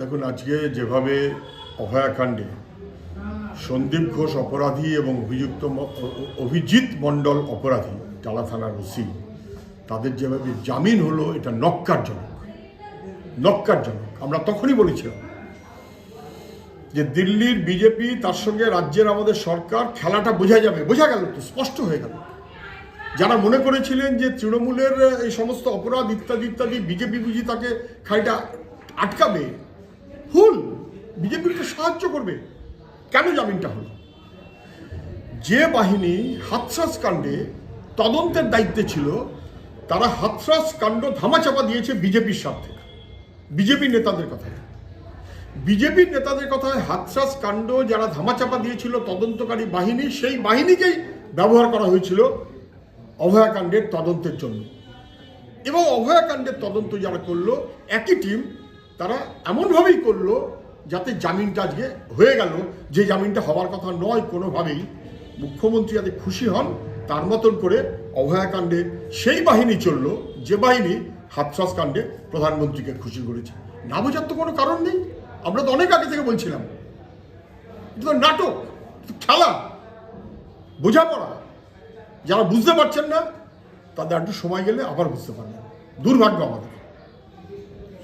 দেখুন, আজকে যেভাবে অভয়াকাণ্ডে সন্দীপ ঘোষ অপরাধী এবং অভিযুক্ত অভিজিৎ মণ্ডল অপরাধী, টালা থানার ওসি, তাদের যেভাবে জামিন হলো, এটা নক্কারজনক নক্কারজনক আমরা তখনই বলেছিলাম যে দিল্লির বিজেপি, তার সঙ্গে রাজ্যের আমাদের সরকার, খেলাটা বোঝা যাবে। বোঝা গেল তো, স্পষ্ট হয়ে গেল। যারা মনে করেছিলেন যে তৃণমূলের এই সমস্ত অপরাধ ইত্যাদি ইত্যাদি, বিজেপি বুঝি তাকে খাইটা আটকাবে বিজেপিকে সাহায্য করবে। কেন জামিনটা হলো? যে বাহিনী হাতরাস কাণ্ডে তদন্তের দায়িত্বে ছিল, তারা হাতরাস কাণ্ড ধামাচাপা দিয়েছে বিজেপির স্বার্থে। বিজেপি নেতাদের কথায়। বিজেপির নেতাদের কথায় হাতরাস কাণ্ড যারা ধামাচাপা দিয়েছিল তদন্তকারী বাহিনী, সেই বাহিনীকেই ব্যবহার করা হয়েছিল অভয়াকাণ্ডের তদন্তের জন্য। এবং অভয়াকাণ্ডের তদন্ত যারা করল, একই টিম তারা এমনভাবেই করল যাতে জামিনটা আজকে হয়ে গেল, যে জামিনটা হওয়ার কথা নয় কোনোভাবেই, মুখ্যমন্ত্রী যাতে খুশি হন, তার মতন করে অভয়াকাণ্ডে সেই বাহিনী চলল, যে বাহিনী হাতরাস কাণ্ডে প্রধানমন্ত্রীকে খুশি করেছে। না বোঝার তো কোনো কারণ নেই। আমরা তো অনেক আগে থেকে বলছিলাম। এটা তো নাটক খেলা। বোঝাপড়া। যারা বুঝতে পারছেন না, তাদের একটু সময় গেলে আবার বুঝতে পারবেন। দুর্ভাগ্য আমাদের।